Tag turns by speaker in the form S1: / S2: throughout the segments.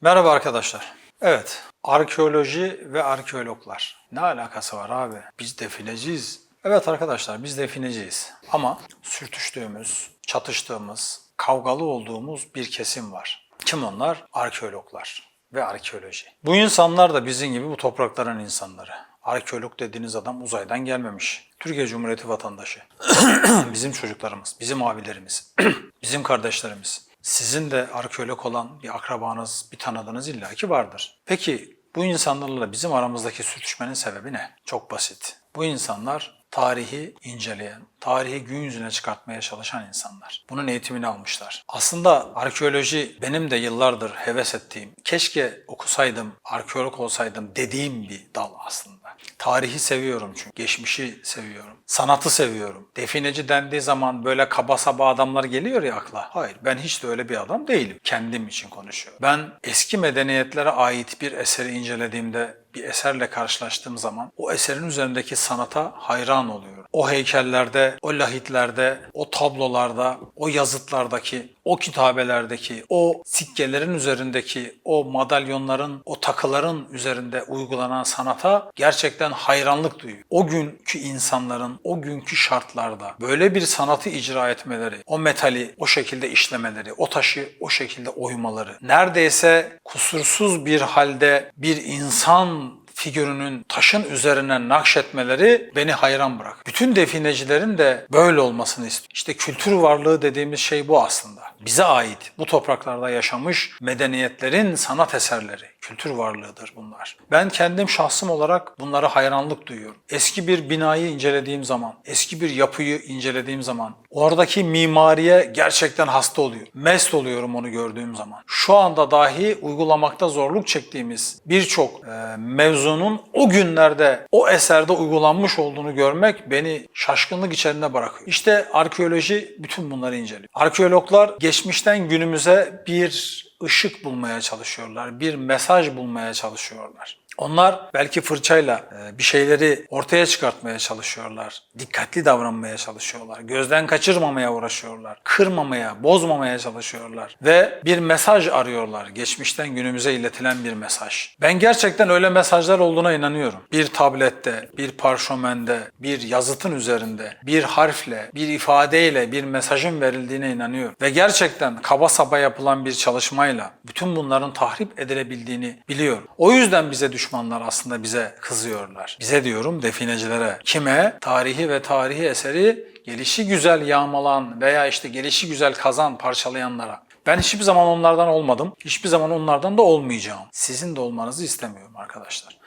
S1: Merhaba arkadaşlar. Evet, arkeoloji ve arkeologlar. Ne alakası var abi? Biz defineciyiz. Evet arkadaşlar, biz defineciyiz. Ama sürtüştüğümüz, çatıştığımız, kavgalı olduğumuz bir kesim var. Kim onlar? Arkeologlar ve arkeoloji. Bu insanlar da bizim gibi bu toprakların insanları. Arkeolog dediğiniz adam uzaydan gelmemiş. Türkiye Cumhuriyeti vatandaşı. bizim çocuklarımız, bizim abilerimiz, bizim kardeşlerimiz. Sizin de arkeolog olan bir akrabanız, bir tanıdığınız illaki vardır. Peki bu insanlarla bizim aramızdaki sürtüşmenin sebebi ne? Çok basit. Bu insanlar tarihi inceleyen, tarihi gün yüzüne çıkartmaya çalışan insanlar. Bunun eğitimini almışlar. Aslında arkeoloji benim de yıllardır heves ettiğim, keşke okusaydım, arkeolog olsaydım dediğim bir dal aslında. Tarihi seviyorum çünkü. Geçmişi seviyorum. Sanatı seviyorum. Defineci dendiği zaman böyle kaba saba adamlar geliyor ya akla. Hayır ben hiç de öyle bir adam değilim. Kendim için konuşuyorum. Ben eski medeniyetlere ait bir eseri incelediğimde bir eserle karşılaştığım zaman o eserin üzerindeki sanata hayran oluyorum. O heykellerde, o lahitlerde, o tablolarda, o yazıtlardaki, o kitabelerdeki, o sikkelerin üzerindeki, o madalyonların, o takıların üzerinde uygulanan sanata gerçekten hayranlık duyuyor. O günkü insanların o günkü şartlarda böyle bir sanatı icra etmeleri, o metali o şekilde işlemeleri, o taşı o şekilde oymaları, neredeyse kusursuz bir halde bir insan figürünün taşın üzerine nakşetmeleri beni hayran bırak. Bütün definecilerin de böyle olmasını istiyor. İşte kültür varlığı dediğimiz şey bu aslında. Bize ait, bu topraklarda yaşamış medeniyetlerin sanat eserleri, kültür varlığıdır bunlar. Ben kendim şahsım olarak bunlara hayranlık duyuyorum. Eski bir binayı incelediğim zaman, eski bir yapıyı incelediğim zaman oradaki mimariye gerçekten hasta oluyor. Mest oluyorum onu gördüğüm zaman. Şu anda dahi uygulamakta zorluk çektiğimiz birçok e, mevzunun o günlerde o eserde uygulanmış olduğunu görmek beni şaşkınlık içerisinde bırakıyor. İşte arkeoloji bütün bunları inceliyor. Arkeologlar geçmişten günümüze bir ışık bulmaya çalışıyorlar, bir mesaj bulmaya çalışıyorlar. Onlar belki fırçayla e, bir şeyleri ortaya çıkartmaya çalışıyorlar. Dikkatli davranmaya çalışıyorlar. Gözden kaçırmamaya uğraşıyorlar. Kırmamaya, bozmamaya çalışıyorlar. Ve bir mesaj arıyorlar. Geçmişten günümüze iletilen bir mesaj. Ben gerçekten öyle mesajlar olduğuna inanıyorum. Bir tablette, bir parşömende, bir yazıtın üzerinde, bir harfle, bir ifadeyle bir mesajın verildiğine inanıyorum. Ve gerçekten kaba saba yapılan bir çalışmayla bütün bunların tahrip edilebildiğini biliyorum. O yüzden bize düşmanlar aslında bize kızıyorlar. Bize diyorum definecilere. Kime? Tarihi ve tarihi eseri gelişi güzel yağmalan veya işte gelişi güzel kazan parçalayanlara. Ben hiçbir zaman onlardan olmadım. Hiçbir zaman onlardan da olmayacağım. Sizin de olmanızı istemiyorum arkadaşlar.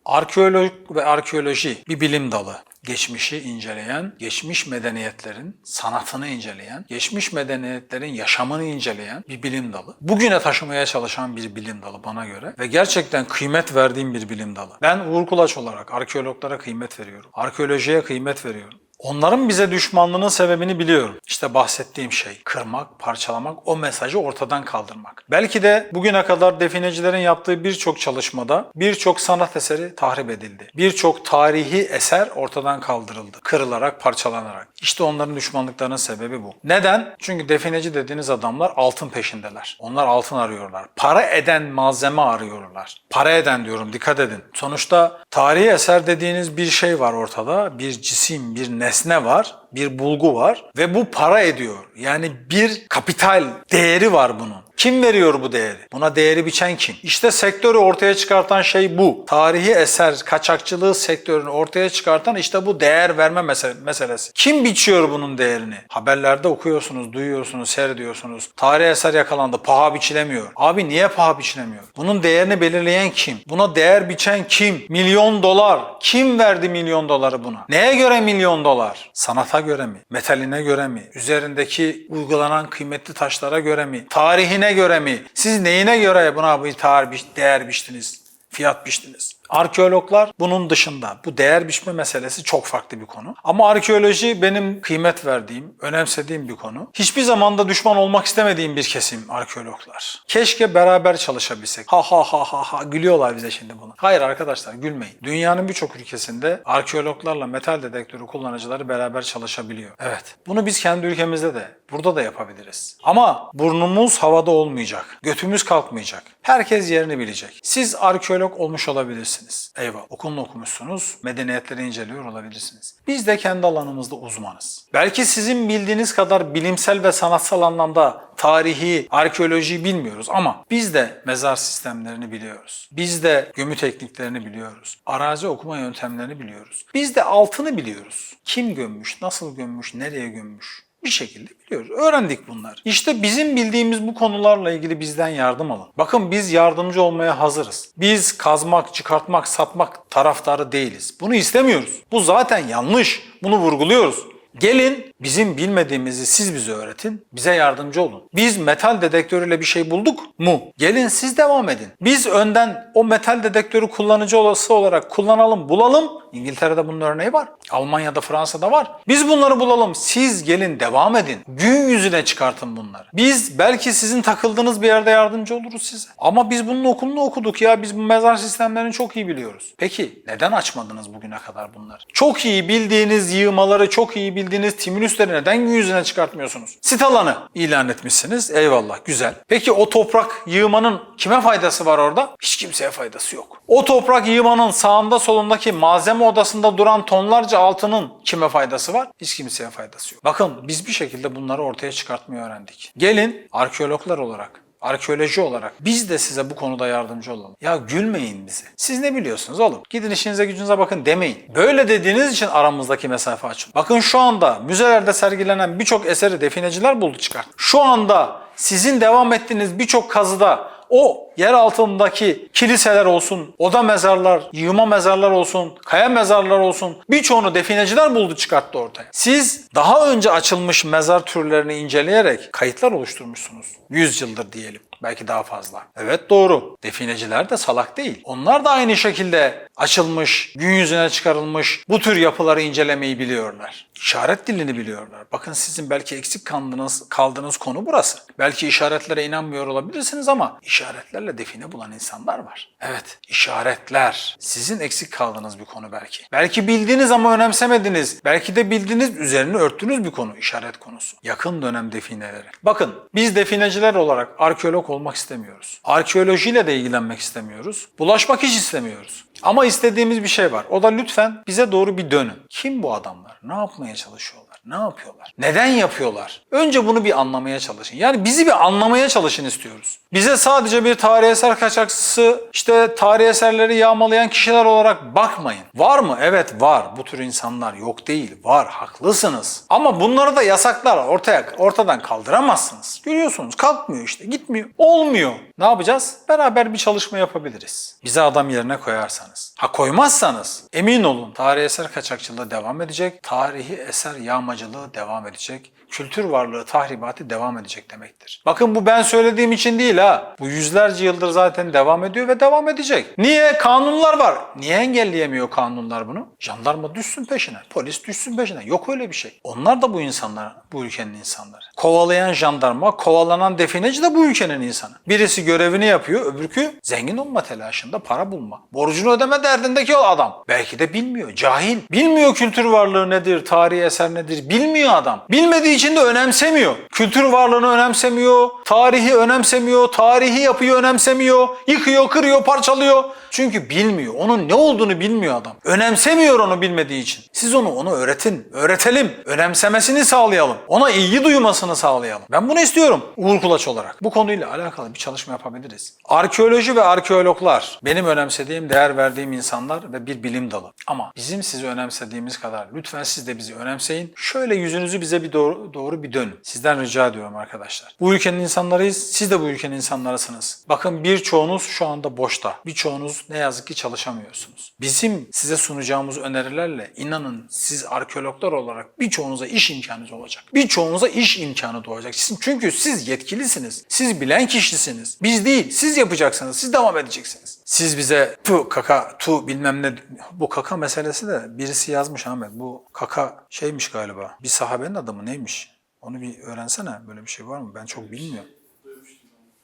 S1: Arkeolog ve arkeoloji bir bilim dalı. Geçmişi inceleyen, geçmiş medeniyetlerin sanatını inceleyen, geçmiş medeniyetlerin yaşamını inceleyen bir bilim dalı. Bugüne taşımaya çalışan bir bilim dalı bana göre ve gerçekten kıymet verdiğim bir bilim dalı. Ben Uğur Kulaç olarak arkeologlara kıymet veriyorum. Arkeolojiye kıymet veriyorum. Onların bize düşmanlığının sebebini biliyorum. İşte bahsettiğim şey kırmak, parçalamak, o mesajı ortadan kaldırmak. Belki de bugüne kadar definecilerin yaptığı birçok çalışmada birçok sanat eseri tahrip edildi. Birçok tarihi eser ortadan kaldırıldı. Kırılarak, parçalanarak. İşte onların düşmanlıklarının sebebi bu. Neden? Çünkü defineci dediğiniz adamlar altın peşindeler. Onlar altın arıyorlar. Para eden malzeme arıyorlar. Para eden diyorum dikkat edin. Sonuçta tarihi eser dediğiniz bir şey var ortada. Bir cisim, bir nesne var, bir bulgu var ve bu para ediyor. Yani bir kapital değeri var bunun. Kim veriyor bu değeri? Buna değeri biçen kim? İşte sektörü ortaya çıkartan şey bu. Tarihi eser kaçakçılığı sektörünü ortaya çıkartan işte bu değer verme mesele- meselesi. Kim biçiyor bunun değerini? Haberlerde okuyorsunuz, duyuyorsunuz, seyrediyorsunuz. Tarihi eser yakalandı, paha biçilemiyor. Abi niye paha biçilemiyor? Bunun değerini belirleyen kim? Buna değer biçen kim? Milyon dolar. Kim verdi milyon doları buna? Neye göre milyon dolar? Sanata göre mi? Metaline göre mi? Üzerindeki uygulanan kıymetli taşlara göre mi? Tarihine göre mi? Siz neyine göre buna bir tarih, değer biçtiniz? Fiyat biçtiniz? Arkeologlar bunun dışında. Bu değer biçme meselesi çok farklı bir konu. Ama arkeoloji benim kıymet verdiğim, önemsediğim bir konu. Hiçbir zaman da düşman olmak istemediğim bir kesim arkeologlar. Keşke beraber çalışabilsek. Ha ha ha ha ha gülüyorlar bize şimdi bunu. Hayır arkadaşlar gülmeyin. Dünyanın birçok ülkesinde arkeologlarla metal dedektörü kullanıcıları beraber çalışabiliyor. Evet. Bunu biz kendi ülkemizde de burada da yapabiliriz. Ama burnumuz havada olmayacak. Götümüz kalkmayacak. Herkes yerini bilecek. Siz arkeolog olmuş olabilirsiniz. Eyvah. Okulunu okumuşsunuz. Medeniyetleri inceliyor olabilirsiniz. Biz de kendi alanımızda uzmanız. Belki sizin bildiğiniz kadar bilimsel ve sanatsal anlamda tarihi, arkeolojiyi bilmiyoruz ama biz de mezar sistemlerini biliyoruz. Biz de gömü tekniklerini biliyoruz. Arazi okuma yöntemlerini biliyoruz. Biz de altını biliyoruz. Kim gömmüş, nasıl gömmüş, nereye gömmüş bir şekilde biliyoruz. Öğrendik bunlar. İşte bizim bildiğimiz bu konularla ilgili bizden yardım alın. Bakın biz yardımcı olmaya hazırız. Biz kazmak, çıkartmak, satmak taraftarı değiliz. Bunu istemiyoruz. Bu zaten yanlış. Bunu vurguluyoruz. Gelin bizim bilmediğimizi siz bize öğretin, bize yardımcı olun. Biz metal dedektörüyle bir şey bulduk mu? Gelin siz devam edin. Biz önden o metal dedektörü kullanıcı olası olarak kullanalım, bulalım. İngiltere'de bunun örneği var. Almanya'da, Fransa'da var. Biz bunları bulalım. Siz gelin devam edin. Gün yüzüne çıkartın bunları. Biz belki sizin takıldığınız bir yerde yardımcı oluruz size. Ama biz bunun okulunu okuduk ya. Biz bu mezar sistemlerini çok iyi biliyoruz. Peki neden açmadınız bugüne kadar bunları? Çok iyi bildiğiniz yığmaları, çok iyi bildiğiniz timülüsleri neden gün yüzüne çıkartmıyorsunuz? Sit alanı ilan etmişsiniz. Eyvallah güzel. Peki o toprak yığmanın kime faydası var orada? Hiç kimseye faydası yok. O toprak yığmanın sağında solundaki malzeme odasında duran tonlarca altının kime faydası var? Hiç kimseye faydası yok. Bakın biz bir şekilde bunları ortaya çıkartmayı öğrendik. Gelin arkeologlar olarak arkeoloji olarak biz de size bu konuda yardımcı olalım. Ya gülmeyin bize. Siz ne biliyorsunuz oğlum? Gidin işinize gücünüze bakın demeyin. Böyle dediğiniz için aramızdaki mesafe açın. Bakın şu anda müzelerde sergilenen birçok eseri defineciler buldu çıkart. Şu anda sizin devam ettiğiniz birçok kazıda o yer altındaki kiliseler olsun, oda mezarlar, yığma mezarlar olsun, kaya mezarlar olsun birçoğunu defineciler buldu çıkarttı ortaya. Siz daha önce açılmış mezar türlerini inceleyerek kayıtlar oluşturmuşsunuz. 100 yıldır diyelim. Belki daha fazla. Evet doğru. Defineciler de salak değil. Onlar da aynı şekilde açılmış, gün yüzüne çıkarılmış bu tür yapıları incelemeyi biliyorlar. İşaret dilini biliyorlar. Bakın sizin belki eksik kaldığınız, kaldığınız konu burası. Belki işaretlere inanmıyor olabilirsiniz ama işaretlerle define bulan insanlar var. Evet, işaretler. Sizin eksik kaldığınız bir konu belki. Belki bildiğiniz ama önemsemediniz. Belki de bildiğiniz üzerine örttüğünüz bir konu, işaret konusu. Yakın dönem defineleri. Bakın, biz defineciler olarak arkeolog olmak istemiyoruz. Arkeolojiyle de ilgilenmek istemiyoruz. Bulaşmak hiç istemiyoruz. Ama istediğimiz bir şey var. O da lütfen bize doğru bir dönün. Kim bu adamlar? Ne yapmaya çalışıyorlar? Ne yapıyorlar? Neden yapıyorlar? Önce bunu bir anlamaya çalışın. Yani bizi bir anlamaya çalışın istiyoruz. Bize sadece bir tarih eser kaçakçısı, işte tarih eserleri yağmalayan kişiler olarak bakmayın. Var mı? Evet var. Bu tür insanlar yok değil. Var. Haklısınız. Ama bunları da yasaklar ortaya ortadan kaldıramazsınız. Görüyorsunuz kalkmıyor işte. Gitmiyor. Olmuyor. Ne yapacağız? Beraber bir çalışma yapabiliriz. Bize adam yerine koyarsanız. Ha koymazsanız emin olun tarih eser kaçakçılığı devam edecek. Tarihi eser yağmacılığı devam edecek. Kültür varlığı tahribatı devam edecek demektir. Bakın bu ben söylediğim için değil ha. Bu yüzlerce yıldır zaten devam ediyor ve devam edecek. Niye? Kanunlar var. Niye engelleyemiyor kanunlar bunu? Jandarma düşsün peşine. Polis düşsün peşine. Yok öyle bir şey. Onlar da bu insanlar, bu ülkenin insanları. Kovalayan jandarma, kovalanan defineci de bu ülkenin insanı. Birisi görevini yapıyor, öbürkü zengin olma telaşında para bulma. Borcunu ödeme derdindeki o adam. Belki de bilmiyor, cahil. Bilmiyor kültür varlığı nedir, tarihi eser nedir. Bilmiyor adam. Bilmediği için de önemsemiyor. Kültür varlığını önemsemiyor, tarihi önemsemiyor, tarihi yapıyı önemsemiyor, yıkıyor, kırıyor, parçalıyor. Çünkü bilmiyor. Onun ne olduğunu bilmiyor adam. Önemsemiyor onu bilmediği için. Siz onu ona öğretin, öğretelim. Önemsemesini sağlayalım. Ona ilgi duymasını sağlayalım. Ben bunu istiyorum Uğur Kulaç olarak. Bu konuyla alakalı bir çalışma yapabiliriz. Arkeoloji ve arkeologlar benim önemsediğim, değer verdiğim insanlar ve bir bilim dalı. Ama bizim sizi önemsediğimiz kadar lütfen siz de bizi önemseyin. Şöyle yüzünüzü bize bir doğru, doğru bir dönün. Sizden rica ediyorum arkadaşlar. Bu ülkenin insanlarıyız. Siz de bu ülkenin insanlarısınız. Bakın birçoğunuz şu anda boşta. Birçoğunuz ne yazık ki çalışamıyorsunuz. Bizim size sunacağımız önerilerle inanın siz arkeologlar olarak birçoğunuza iş imkanı olacak. Birçoğunuza iş imkanı doğacak. Çünkü siz yetkilisiniz. Siz bilen kişisiniz. Biz değil. Siz yapacaksınız. Siz devam edeceksiniz. Siz bize tu kaka tu bilmem ne bu kaka meselesi de birisi yazmış Ahmet. Bu kaka şeymiş galiba. Bir sahabenin adı mı neymiş? Onu bir öğrensene. Böyle bir şey var mı? Ben çok bilmiyorum.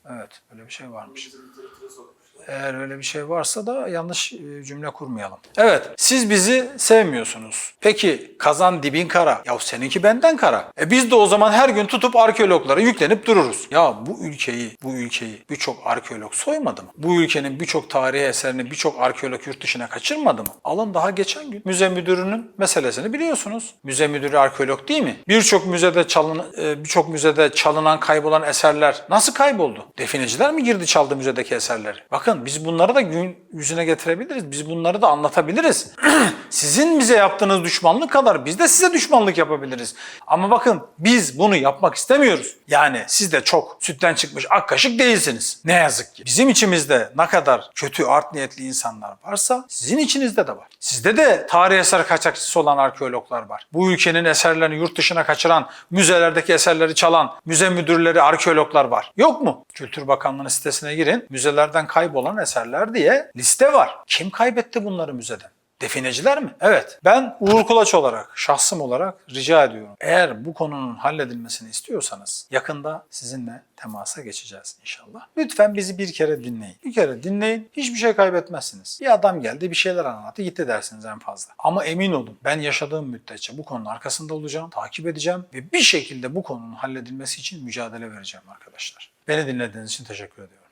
S1: Evet, öyle bir şey varmış. Eğer öyle bir şey varsa da yanlış e, cümle kurmayalım. Evet, siz bizi sevmiyorsunuz. Peki kazan dibin kara. Ya seninki benden kara. E biz de o zaman her gün tutup arkeologlara yüklenip dururuz. Ya bu ülkeyi, bu ülkeyi birçok arkeolog soymadı mı? Bu ülkenin birçok tarihi eserini birçok arkeolog yurt dışına kaçırmadı mı? Alın daha geçen gün müze müdürünün meselesini biliyorsunuz. Müze müdürü arkeolog değil mi? Birçok müzede çalın, e, birçok müzede çalınan, kaybolan eserler nasıl kayboldu? Defineciler mi girdi çaldı müzedeki eserleri? Bakın biz bunları da gün yüzüne getirebiliriz. Biz bunları da anlatabiliriz. Sizin bize yaptığınız düşmanlık kadar biz de size düşmanlık yapabiliriz. Ama bakın biz bunu yapmak istemiyoruz. Yani siz de çok sütten çıkmış ak kaşık değilsiniz. Ne yazık ki. Bizim içimizde ne kadar kötü art niyetli insanlar varsa sizin içinizde de var. Sizde de tarih eser kaçakçısı olan arkeologlar var. Bu ülkenin eserlerini yurt dışına kaçıran, müzelerdeki eserleri çalan müze müdürleri, arkeologlar var. Yok mu? Kültür Bakanlığı'nın sitesine girin. Müzelerden kaybolan eserler diye liste var. Kim kaybetti bunları müzeden? Defineciler mi? Evet. Ben Uğur Kulaç olarak, şahsım olarak rica ediyorum. Eğer bu konunun halledilmesini istiyorsanız yakında sizinle temasa geçeceğiz inşallah. Lütfen bizi bir kere dinleyin. Bir kere dinleyin. Hiçbir şey kaybetmezsiniz. Bir adam geldi bir şeyler anlattı gitti dersiniz en fazla. Ama emin olun ben yaşadığım müddetçe bu konunun arkasında olacağım, takip edeceğim ve bir şekilde bu konunun halledilmesi için mücadele vereceğim arkadaşlar. Beni dinlediğiniz için teşekkür ediyorum.